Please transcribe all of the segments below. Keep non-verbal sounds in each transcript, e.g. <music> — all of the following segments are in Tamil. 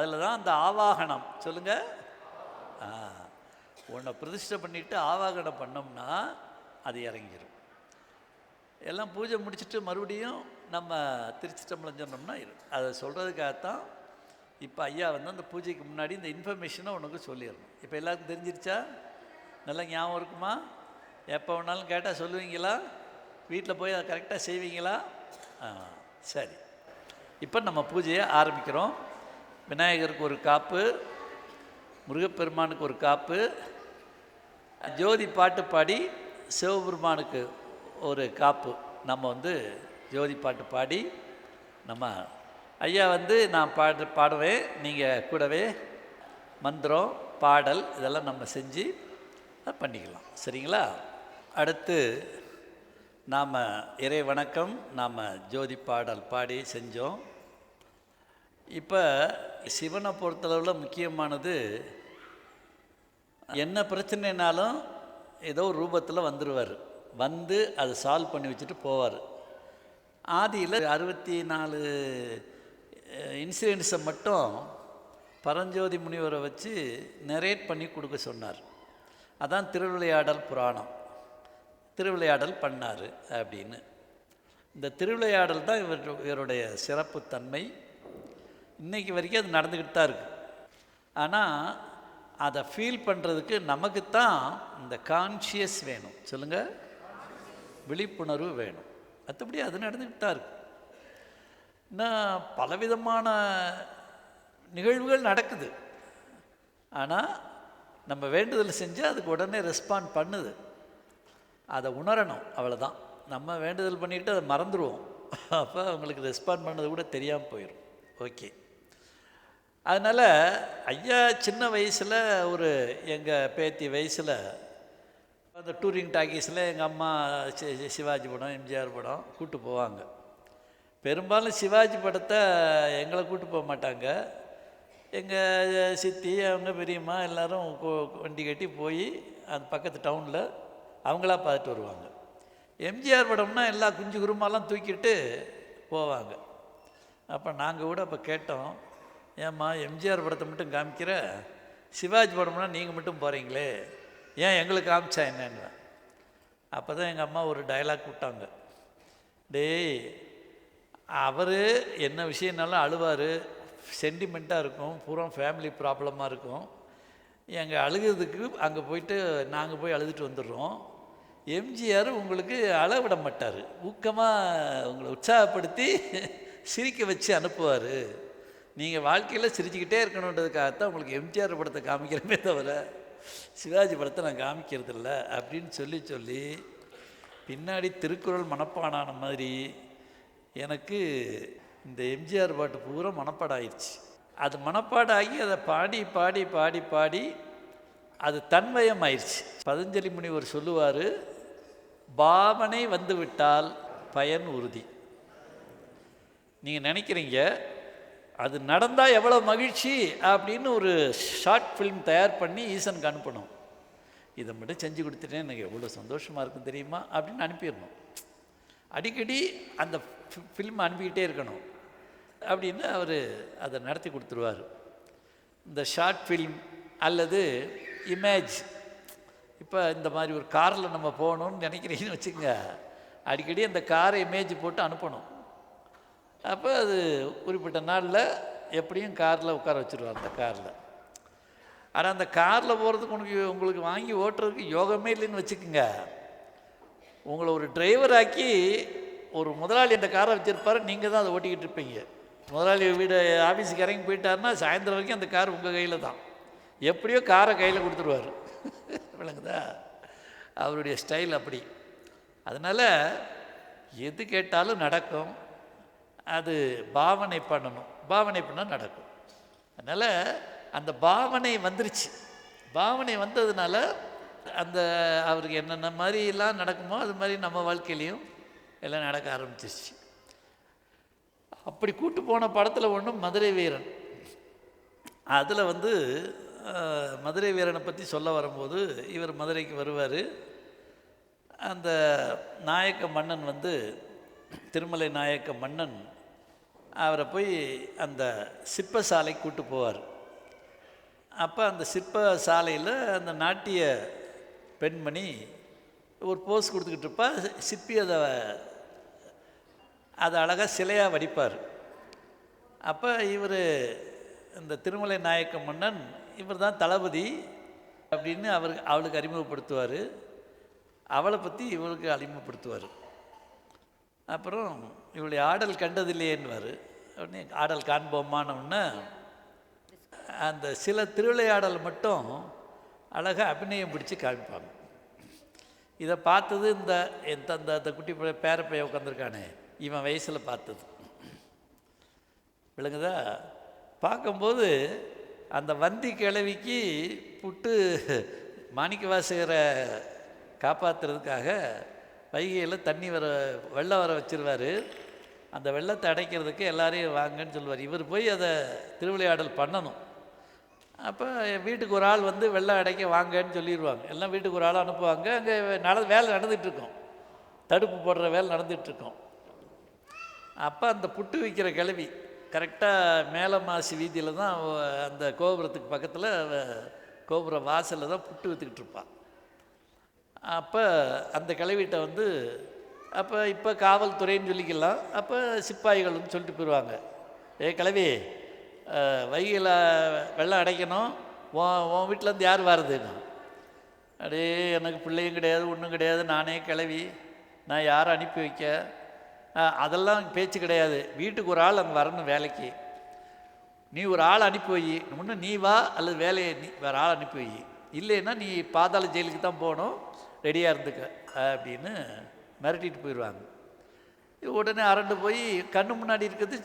அதில் தான் அந்த ஆவாகனம். சொல்லுங்கள் உன்னை பிரதிஷ்டை பண்ணிவிட்டு ஆவாகனம் பண்ணோம்னா அது இறங்கிடும் எல்லாம் பூஜை முடிச்சுட்டு மறுபடியும் நம்ம திருச்சிட்டம்பலம் சொன்னோம்னா அதை சொல்கிறதுக்காகத்தான் இப்போ ஐயா வந்து அந்த பூஜைக்கு முன்னாடி இந்த இன்ஃபர்மேஷனை உனக்கு சொல்லிடணும். இப்போ எல்லாருக்கும் தெரிஞ்சிருச்சா? நல்லா ஞாபகம் இருக்குமா? எப்போ வேணாலும் கேட்டால் சொல்லுவீங்களா? வீட்டில் போய் அதை கரெக்டாக செய்வீங்களா? ஆ சரி. இப்போ நம்ம பூஜையை ஆரம்பிக்கிறோம். விநாயகருக்கு ஒரு காப்பு முருகப்பெருமானுக்கு ஒரு காப்பு ஜோதி பாட்டு பாடி சிவபெருமானுக்கு ஒரு காப்பு. நம்ம வந்து ஜோதி பாட்டு பாடி நம்ம ஐயா வந்து நான் பாடு பாடுவேன் நீங்கள் கூடவே மந்திரம் பாடல் இதெல்லாம் நம்ம செஞ்சு பண்ணிக்கலாம். சரிங்களா? அடுத்து நாம் இறை வணக்கம் நாம் ஜோதி பாடல் பாடி செஞ்சோம். இப்போ சிவனை பொறுத்தளவில் முக்கியமானது என்ன பிரச்சனைனாலும் ஏதோ ஒரு ரூபத்தில் வந்துடுவார் வந்து அதை சால்வ் பண்ணி வச்சுட்டு போவார். ஆதியில் அறுபத்தி நாலு இன்சிடென்ட்ஸை மட்டும் பரஞ்சோதி முனிவரை வச்சு நரேட் பண்ணி கொடுக்க சொன்னார். அதான் திருவிளையாடல் புராணம். திருவிளையாடல் பண்ணார் அப்படின்னு. இந்த திருவிளையாடல் தான் இவர் இவருடைய சிறப்புத்தன்மை. இன்றைக்கி வரைக்கும் அது நடந்துக்கிட்டு தான் இருக்குது ஆனால் அதை ஃபீல் பண்ணுறதுக்கு நமக்கு தான் இந்த கான்ஷியஸ் வேணும். சொல்லுங்கள் விழிப்புணர்வு வேணும். மற்றபடி அது நடந்துக்கிட்டு தான் இருக்குது இன்னும் பலவிதமான நிகழ்வுகள் நடக்குது. ஆனால் நம்ம வேண்டுதல் செஞ்சு அதுக்கு உடனே ரெஸ்பாண்ட் பண்ணுது. அதை உணரணும் அவ்வளோதான் நம்ம வேண்டுதல் பண்ணிக்கிட்டு அதை மறந்துடுவோம் அப்போ அவங்களுக்கு ரெஸ்பாண்ட் பண்ணது கூட தெரியாமல் போயிடும் ஓகே அதனால் ஐயா சின்ன வயசில் ஒரு எங்கள் பேத்தி வயசில் அந்த டூரிங் டாக்கீஸில் எங்கள் அம்மா சி- சிவாஜி படம் எம்ஜிஆர் படம் கூப்பிட்டு போவாங்க. பெரும்பாலும் சிவாஜி படத்தை எங்களை கூட்டு போக மாட்டாங்க. எங்கள் சித்தி அவங்க பெரியம்மா எல்லோரும் வண்டி கட்டி போய் அந்த பக்கத்து டவுனில் அவங்களா பார்த்துட்டு வருவாங்க. எம்ஜிஆர் படம்னா எல்லா குஞ்சு குருமாலாம் தூக்கிட்டு போவாங்க. அப்போ நாங்கள் கூட அப்போ கேட்டோம் ஏம்மா எம்ஜிஆர் படத்தை மட்டும் காமிக்கிற? சிவாஜி படம்னா நீங்கள் மட்டும் போகிறீங்களே ஏன் எங்களுக்கு காமிச்சா என்னன்னு? அப்போ தான் எங்கள் அம்மா ஒரு டயலாக் விட்டாங்க டேய் அவர் என்ன விஷயம்னாலும் அழுவார். சென்டிமெண்ட்டாக இருக்கும். பூரா ஃபேமிலி ப்ராப்ளமாக இருக்கும். எங்கள் அழுகிறதுக்கு அங்கே போயிட்டு நாங்கள் போய் அழுதுட்டு வந்துடுறோம். எம்ஜிஆர் உங்களுக்கு அளவிட மாட்டார். ஊக்கமாக உங்களை உற்சாகப்படுத்தி <laughs> சிரிக்க வச்சு அனுப்புவார். நீங்கள் வாழ்க்கையில் சிரிச்சுக்கிட்டே இருக்கணுன்றதுக்காகத்தான் உங்களுக்கு எம்ஜிஆர் படத்தை காமிக்கிறமே தவிர சிவாஜி படத்தை நான் காமிக்கிறதில்ல அப்படின்னு சொல்லி சொல்லி பின்னாடி திருக்குறள் மனப்பாடான மாதிரி எனக்கு இந்த எம்ஜிஆர் பாட்டு பூரா மனப்பாடாயிடுச்சு அது மனப்பாடாகி அதை பாடி பாடி பாடி பாடி அது தன்மயம் ஆயிடுச்சு பதஞ்சலி முனிவர் சொல்லுவார் பாவனை வந்துவிட்டால் பயன் உறுதி. நீங்கள் நினைக்கிறீங்க அது நடந்தால் எவ்வளோ மகிழ்ச்சி அப்படின்னு ஒரு ஷார்ட் ஃபிலிம் தயார் பண்ணி ஈசனுக்கு அனுப்பணும். இதை மட்டும் செஞ்சு கொடுத்துட்டேன் எனக்கு எவ்வளோ சந்தோஷமாக இருக்கும் தெரியுமா? அப்படின்னு அனுப்பிடணும். அடிக்கடி அந்த ஃபில்ம் அனுப்பிக்கிட்டே இருக்கணும். அப்படின்னு அவர் அதை நடத்தி கொடுத்துருவார். இந்த ஷார்ட் ஃபில்ம் அல்லது இமேஜ் இப்போ இந்த மாதிரி ஒரு காரில் நம்ம போகணும்னு நினைக்கிறீங்கன்னு வச்சுக்கோங்க. அடிக்கடி அந்த காரை இமேஜ் போட்டு அனுப்பணும். அப்போ அது குறிப்பிட்ட நாளில் எப்படியும் காரில் உட்கார வச்சுருவார் அந்த காரில். ஆனால் அந்த காரில் போகிறதுக்கு உனக்கு உங்களுக்கு வாங்கி ஓட்டுறதுக்கு யோகமே இல்லைன்னு வச்சுக்கோங்க. உங்களை ஒரு டிரைவராக்கி ஒரு முதலாளி அந்த காரை வச்சுருப்பாரு நீங்கள் தான் அதை ஓட்டிக்கிட்டு இருப்பீங்க. முதலாளி வீடு ஆஃபீஸுக்கு இறங்கி போயிட்டாருன்னா சாயந்தரம் வரைக்கும் அந்த கார் உங்கள் கையில் தான். எப்படியோ காரை கையில் கொடுத்துருவார். விளங்குதா? அவருடைய ஸ்டைல் அப்படி. அதனால் எது கேட்டாலும் நடக்கும். அது பாவனை பண்ணணும். பாவனை பண்ணால் நடக்கும். அதனால் அந்த பாவனை வந்துருச்சு. பாவனை வந்ததுனால அந்த அவருக்கு என்னென்ன மாதிரிலாம் நடக்குமோ அது மாதிரி நம்ம வாழ்க்கையிலையும் எல்லாம் நடக்க ஆரம்பிச்சிருச்சு. அப்படி கூட்டு போன படத்தில் ஒன்று மதுரை வீரன். அதில் வந்து மதுரை வீரனை பற்றி சொல்ல வரும்போது இவர் மதுரைக்கு வருவார். அந்த நாயக்க மன்னன் வந்து திருமலை நாயக்க மன்னன் அவரை போய் அந்த சிற்பசாலை கூட்டு போவார். அப்போ அந்த சிற்ப சாலையில் அந்த நாட்டிய பெண்மணி ஒரு போஸ் கொடுத்துக்கிட்டு இருப்பா. சிற்பி அதை அதை அழகாக சிலையாக வடிப்பார். அப்போ இவர் இந்த திருமலை நாயக்க மன்னன் இவர் தான் தளபதி அப்படின்னு அவருக்கு அவளுக்கு அறிமுகப்படுத்துவார். அவளை பற்றி இவருக்கு அறிமுகப்படுத்துவார். அப்புறம் இவளுடைய ஆடல் கண்டதில்லையேன்னுவார். உடனே ஆடல் காண்போமானோடனே அந்த சில திருவிளையாடல் மட்டும் அழகாக அபிநயம் பிடிச்சி காமிப்பாங்க. இதை பார்த்தது இந்த என் தந்த அந்த குட்டி பேரப்பைய உட்காந்துருக்கானே இவன் வயசில் பார்த்தது. விளங்குதா? பார்க்கும்போது அந்த வந்தி கிழவிக்கு புட்டு மாணிக்க வாசகரை காப்பாற்றுறதுக்காக வைகையில் தண்ணி வர வெள்ளம் வர வச்சிருவார். அந்த வெள்ளத்தை அடைக்கிறதுக்கு எல்லாரையும் வாங்கன்னு சொல்லுவார். இவர் போய் அதை திருவிளையாடல் பண்ணணும். அப்போ வீட்டுக்கு ஒரு ஆள் வந்து வெள்ளம் அடைக்க வாங்கன்னு சொல்லிடுவாங்க எல்லாம் வீட்டுக்கு ஒரு ஆள் அனுப்புவாங்க. அங்கே நட வேலை நடந்துகிட்ருக்கோம். தடுப்பு போடுற வேலை நடந்துகிட்ருக்கோம். அப்போ அந்த புட்டு விற்கிற கிழவி கரெக்டாக மேலே மாசி வீதியில் தான் அந்த கோபுரத்துக்கு பக்கத்தில் கோபுர வாசலில் தான் புட்டு விற்றுக்கிட்டு இருப்பான் அப்போ அந்த கிளவிட்ட வந்து அப்போ இப்போ காவல்துறைன்னு சொல்லிக்கலாம். அப்போ சிப்பாய்கள்னு சொல்லிட்டு போயிடுவாங்க ஏ கிளவி வைகையில் வெள்ளம் அடைக்கணும். உன் உன் வீட்டிலேருந்து யார் வருதுன்னு? அடே எனக்கு பிள்ளையும் கிடையாது ஒன்றும் கிடையாது. நானே கிளவி நான் யாரை அனுப்பி வைக்க? அதெல்லாம் பேச்சு கிடையாது. வீட்டுக்கு ஒரு ஆள் அங்கே வரணும் வேலைக்கு. நீ ஒரு ஆள் அனுப்பி வை. முன்னே நீ வா அல்லது வேலையை நீ வேறு ஆள் அனுப்பி வை. இல்லைன்னா நீ பாதாள ஜெயிலுக்கு தான் போகணும். ரெடியாக இருந்துக்க அப்படின்னு மிரட்டிட்டு போயிடுவாங்க. இது உடனே அரண்டு போய் கண்ணு முன்னாடி இருக்கிறது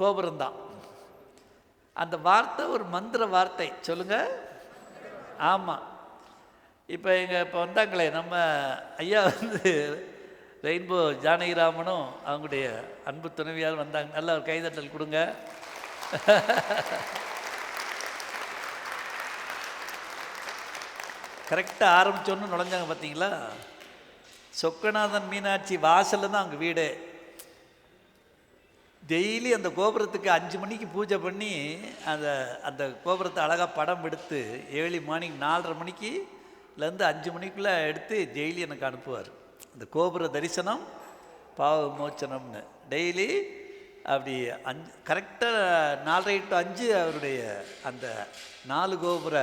கோபுரம் தான் அந்த வார்த்தை ஒரு மந்திர வார்த்தை. சொல்லுங்கள் ஆமாம் இப்போ எங்கள் இப்போ வந்தாங்களே நம்ம ஐயா வந்து ரெயின்போ ஜானகிராமனும் அவங்களுடைய அன்பு துணைவியார் வந்தாங்க. நல்ல ஒரு கைதட்டல் கொடுங்க. கரெக்டாக ஆரம்பித்தோன்னு நுழைஞ்சாங்க பார்த்தீங்களா சொக்கநாதன் மீனாட்சி வாசலில் தான் அவங்க வீடு. டெய்லி அந்த கோபுரத்துக்கு அஞ்சு மணிக்கு பூஜை பண்ணி அந்த அந்த கோபுரத்தை அழகாக படம் எடுத்து ஏர்லி மார்னிங் நாலரை மணிக்குலேருந்து அஞ்சு மணிக்குள்ளே எடுத்து டெய்லி எனக்கு அனுப்புவார். அந்த கோபுர தரிசனம் பாவ விமோச்சனம்னு. டெய்லி அப்படி அஞ்சு கரெக்டாக நாலரை டு அஞ்சு அவருடைய அந்த நாலு கோபுர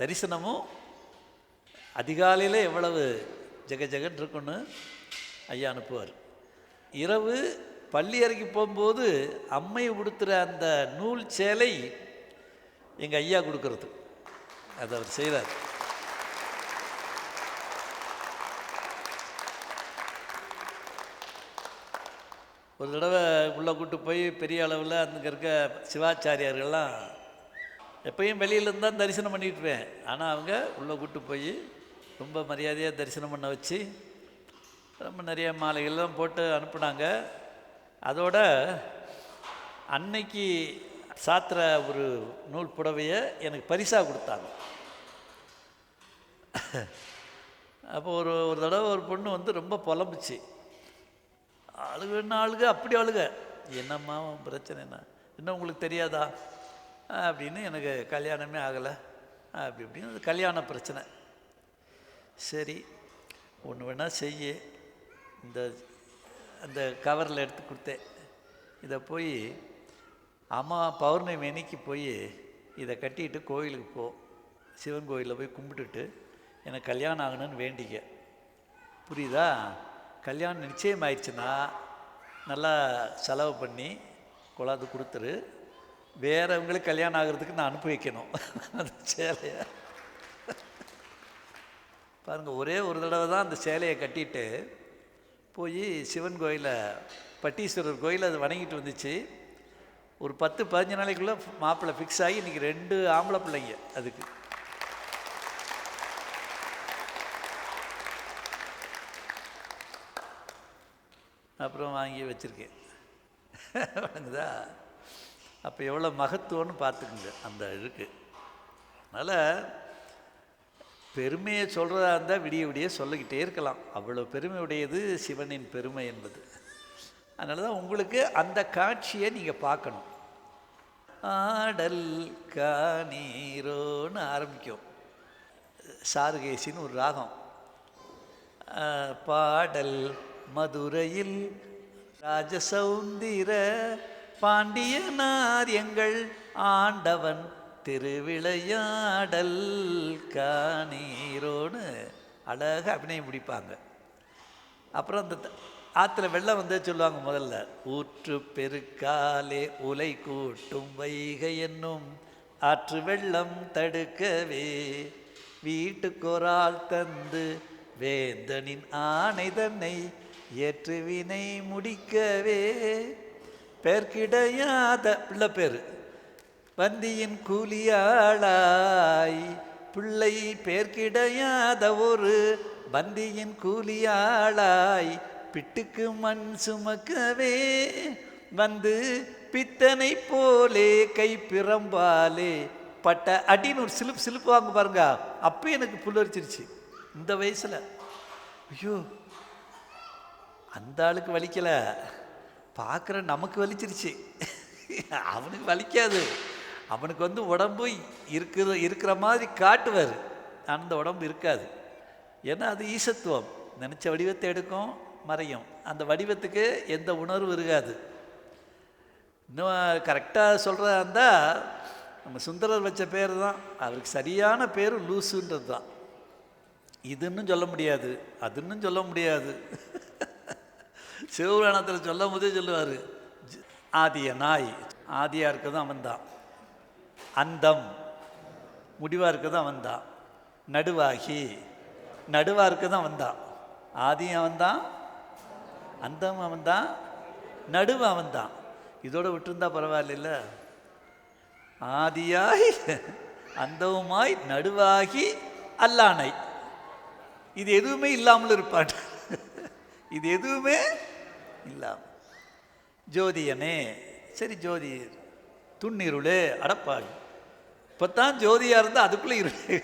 தரிசனமும் அதிகாலையில் எவ்வளவு ஜெக ஜெகன் இருக்குன்னு ஐயா அனுப்புவார். இரவு பள்ளி அறைக்கு போகும்போது அம்மையை உடுத்துகிற அந்த நூல் சேலை எங்கள் ஐயா கொடுக்கறது. அதை அவர் செய்கிறார் ஒரு தடவை உள்ளே கூட்டு போய் பெரிய அளவில் அங்கே இருக்க சிவாச்சாரியார்கள்லாம் எப்பயும் வெளியிலேருந்து தான் தரிசனம் பண்ணிட்டுருவேன் ஆனால் அவங்க உள்ளே கூட்டு போய் ரொம்ப மரியாதையாக தரிசனம் பண்ண வச்சு ரொம்ப நிறைய மாலைகள்லாம் போட்டு அனுப்புனாங்க. அதோட அன்னைக்கு சாத்திர ஒரு நூல் புடவையை எனக்கு பரிசாக கொடுத்தாங்க. அப்போ ஒரு ஒரு தடவை ஒரு பொண்ணு வந்து ரொம்ப புலம்புச்சு. அழுகுன்னா அழுக அப்படி அழுக. என்னம்மா உன் பிரச்சனை என்ன? இன்னும் உங்களுக்கு தெரியாதா? அப்படின்னு எனக்கு கல்யாணமே ஆகலை. அப்படி இப்படின்னு கல்யாண பிரச்சனை. சரி ஒன்று வேணால் செய்ய. இந்த அந்த கவரில் எடுத்து கொடுத்தேன். இதை போய் அம்மா பௌர்ணமி அன்னைக்கு போய் இதை கட்டிட்டு கோயிலுக்கு போ. சிவன் கோயிலில் போய் கும்பிட்டுட்டு எனக்கு கல்யாணம் ஆகணும்னு வேண்டிக்க. புரியுதா? கல்யாணம் நிச்சயம் ஆயிடுச்சுன்னா நல்லா செலவு பண்ணி கொண்டாந்து கொடுத்துரு. வேறவங்களுக்கு கல்யாணம் ஆகிறதுக்கு நான் அனுப்பி வைக்கணும். <laughs> அந்த சேலையை. பாருங்கள் ஒரே ஒரு தடவை தான் அந்த சேலையை கட்டிட்டு போய் சிவன் கோயிலை பட்டீஸ்வரர் கோயில் அது வணங்கிட்டு வந்துச்சு. ஒரு பத்து பதினஞ்சு நாளைக்குள்ளே மாப்பிள்ளை ஃபிக்ஸ் ஆகி இன்றைக்கி ரெண்டு ஆம்பளை பிள்ளைங்க அதுக்கு. அப்புறம் வாங்கி வச்சுருக்கேன். வணங்குதா அப்போ எவ்வளோ மகத்துவம்னு பார்த்துக்குங்க அந்த இருக்குது அதனால் பெருமையை சொல்கிறதா இருந்தால் விடிய விடிய சொல்லிக்கிட்டே இருக்கலாம். அவ்வளோ பெருமையுடையது சிவனின் பெருமை என்பது. அதனால தான் உங்களுக்கு அந்த காட்சியை நீங்கள் பார்க்கணும். ஆடல் காணீரோன்னு ஆரம்பிக்கும். சாருகேசின்னு ஒரு ராகம். பாடல் மதுரையில் ராஜசௌந்திர பாண்டியனார் எங்கள் ஆண்டவன் திருவிளையாடல் காணீரோன்னு அழகாக அபிநயம் பிடிப்பாங்க அப்புறம் அந்த த- வெள்ளம் வந்து சொல்லுவாங்க முதல்ல. ஊற்று பெருக்காலே உலை கூட்டும் வைகை என்னும் ஆற்று வெள்ளம் தடுக்கவே வீட்டுக்கொரால் தந்து வேந்தனின் ஆணை தன்னை ஏற்று வினை முடிக்கவே. பேர் கிடையாத பிள்ளை பேர். வந்தியின் கூலியாளாய் பிள்ளை பேர் கிடையாத ஒரு பந்தியின் கூலியாளாய் பிட்டுக்கு மண் சுமக்கவே வந்து பித்தனை போலே கை பிறம்பாலே பட்ட அடின்னு ஒரு சிலுப்பு வாங்க பாருங்க. அப்போ எனக்கு புல்லரிச்சிருச்சு. இந்த வயசில். ஐயோ அந்த ஆளுக்கு வலிக்கல. பார்க்குற நமக்கு வலிச்சிருச்சு. அவனுக்கு வலிக்காது. அவனுக்கு வந்து உடம்பு இருக்கிற இருக்கிற மாதிரி காட்டுவார். அந்த உடம்பு இருக்காது. ஏன்னா அது ஈசத்துவம். நினச்ச வடிவத்தை எடுக்கும் மறையும். அந்த வடிவத்துக்கு எந்த உணர்வு இருக்காது. இன்னும் கரெக்டாக சொல்கிறதா இருந்தால் நம்ம சுந்தரர் வச்ச பேர் தான் அவருக்கு சரியான பேர் லூசுன்றது தான் இதுன்னு சொல்ல முடியாது. அதுன்னு சொல்ல முடியாது. <laughs> சிவபுராணத்தில் சொல்லும் போதே சொல்லுவார். ஆதிய நாய். ஆதியாக இருக்கிறதும் அவன்தான். அந்தம். முடிவாக இருக்க தான் வந்தான் நடுவாகி. நடுவாக இருக்க தான் வந்தான் ஆதியும் அவன்தான். அந்தம் அவன்தான். நடுவு அவன்தான். இதோடு விட்டுருந்தா பரவாயில்ல ஆதியாய் அந்தவுமாய் நடுவாகி அல்லானை. இது எதுவுமே இல்லாமல் இருப்பான். இது எதுவுமே இல்லாமல் ஜோதியனே சரி ஜோதி துண்ணிருளே இப்போ தான் ஜோதியாக இருந்தால் அதுக்குள்ளே இருளே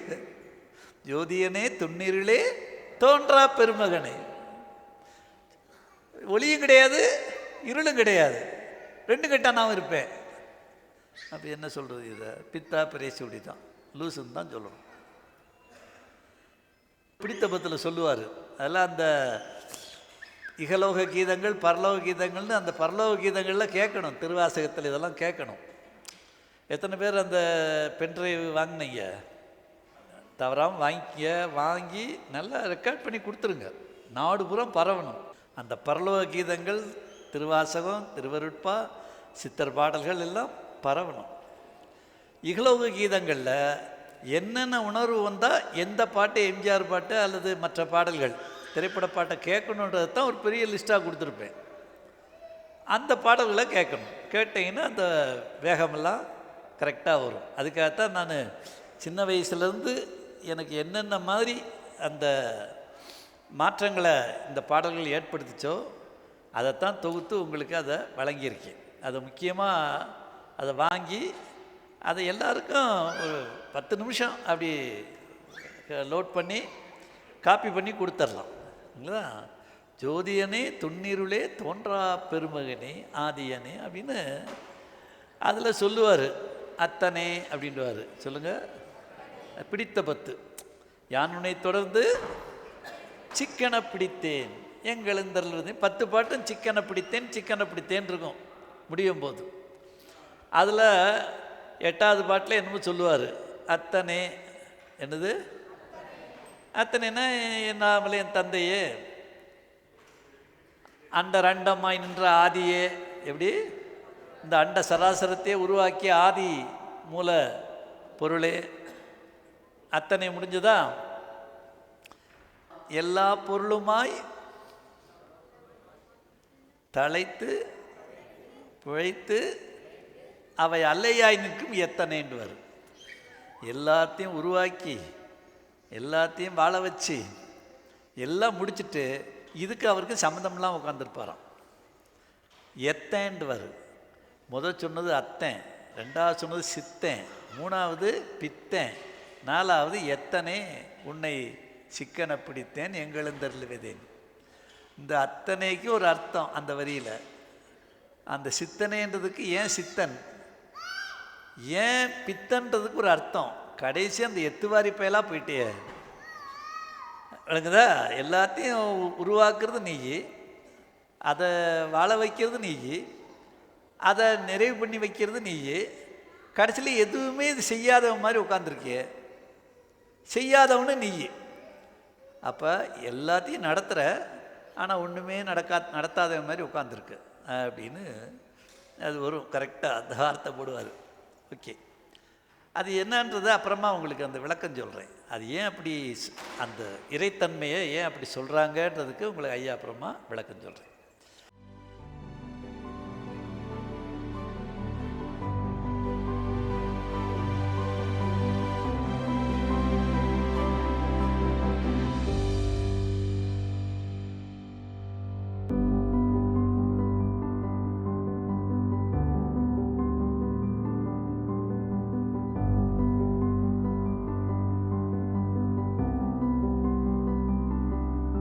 ஜோதியனே துண்ணிருளே தோன்றா பெருமகனே. ஒளியும் கிடையாது இருளும் கிடையாது. ரெண்டு கட்டா நான் இருப்பேன். அப்போ என்ன சொல்கிறது இதை? பித்தா பிரேசுடி தான் லூசுன்னு தான் சொல்லணும். பிடித்த பத்தில் சொல்லுவார். அதெல்லாம் அந்த இகலோக கீதங்கள் பரலோக கீதங்கள்னு அந்த பரலோக கீதங்களில் கேட்கணும். திருவாசகத்தில் இதெல்லாம் கேட்கணும். எத்தனை பேர் அந்த பென்ட்ரைவ் வாங்கினீங்க? தவறாமல் வாங்கிக்க வாங்கி நல்லா ரெக்கார்ட் பண்ணி கொடுத்துருங்க. நாடு புறம் பரவணும். அந்த பரலோக கீதங்கள் திருவாசகம் திருவருட்பா சித்தர் பாடல்கள் எல்லாம் பரவணும். இகலோக கீதங்களில் என்னென்ன உணர்வு வந்தால் எந்த பாட்டு எம்ஜிஆர் பாட்டு அல்லது மற்ற பாடல்கள்? திரைப்பட பாட்டை கேட்கணுன்றது தான் ஒரு பெரிய லிஸ்ட்டாக கொடுத்துருப்பேன். அந்த பாடல்களை கேட்கணும். கேட்டிங்கன்னா அந்த வேகமெல்லாம் கரெக்டாக வரும். அதுக்காகத்தான் நான் சின்ன வயசுலேருந்து எனக்கு என்னென்ன மாதிரி அந்த மாற்றங்களை இந்த பாடல்கள் ஏற்படுத்திச்சோ அதைத்தான் தொகுத்து உங்களுக்கு அதை வழங்கியிருக்கேன். அதை முக்கியமாக அதை வாங்கி அதை எல்லாருக்கும் ஒரு பத்து நிமிஷம் அப்படி லோட் பண்ணி காப்பி பண்ணி கொடுத்துர்லாம். இல்லைங்களா? ஜோதியனே துண்ணீருளே தோன்றா பெருமகனே ஆதியனே அப்படின்னு அதில் சொல்லுவார். அத்தனே அப்படின்வார் சொல்லுங்கள் பிடித்த பத்து. யான் உன்னை தொடர்ந்து சிக்கனை பிடித்தேன். எங்களெந்தருள்வது பத்து பாட்டும் சிக்கனை பிடித்தேன் சிக்கனை பிடித்தேன் இருக்கும். முடியும் போது. அதில் எட்டாவது பாட்டில் என்னமோ சொல்லுவார். அத்தனை. என்னது? அத்தனைனா நாமளே என் தந்தையே. அண்ட ரண்டம்மாய் நின்ற ஆதியே. எப்படி? இந்த அண்ட சராசரத்தையே உருவாக்கிய ஆதி மூல பொருளே. அத்தனை முடிஞ்சதா? எல்லா பொருளுமாய் தழைத்து பிழைத்து அவை அல்லையாய் நிற்கும் எத்தனைன்னு வரும். எல்லாத்தையும் உருவாக்கி எல்லாத்தையும் வாழ வச்சு எல்லாம் முடிச்சுட்டு இதுக்கு அவருக்கு சம்மந்தம்லாம் உட்காந்துருப்பாராம் எத்தேன்ட்டு வரும். முதல் சொன்னது அத்தன் ரெண்டாவது சொன்னது சித்தன் மூணாவது பித்தன் நாலாவது எத்தனை உன்னை சிக்கனை பிடித்தேன் எங்களுந்தருளுவதேன் இந்த அத்தனைக்கு ஒரு அர்த்தம் அந்த வரியில். அந்த சித்தனைன்றதுக்கு ஏன் சித்தன்? ஏன் பித்தன்றதுக்கு ஒரு அர்த்தம்? கடைசி அந்த எத்துவாரி பயலாக போயிட்டே விளங்குதா? எல்லாத்தையும் உருவாக்குறது நீ அதை வாழ வைக்கிறது நீ அதை நிறைவு பண்ணி வைக்கிறது நீ கடைசியில் எதுவுமே இது செய்யாதவன் மாதிரி உட்காந்துருக்கிய செய்யாதவனு நீ அப்போ எல்லாத்தையும் நடத்துகிற ஆனால் ஒன்றுமே நடக்கா நடத்தாத மாதிரி உட்காந்துருக்கு அப்படின்னு அது வரும் கரெக்டாக அந்த வார்த்தை போடுவார். ஓகே. அது என்னன்றது அப்புறமா உங்களுக்கு அந்த விளக்கம் சொல்கிறேன் அது ஏன் அப்படி அந்த இறைத்தன்மையை ஏன் அப்படி சொல்கிறாங்கன்றதுக்கு உங்களுக்கு ஐயா அப்புறமா விளக்கம் சொல்கிறேன்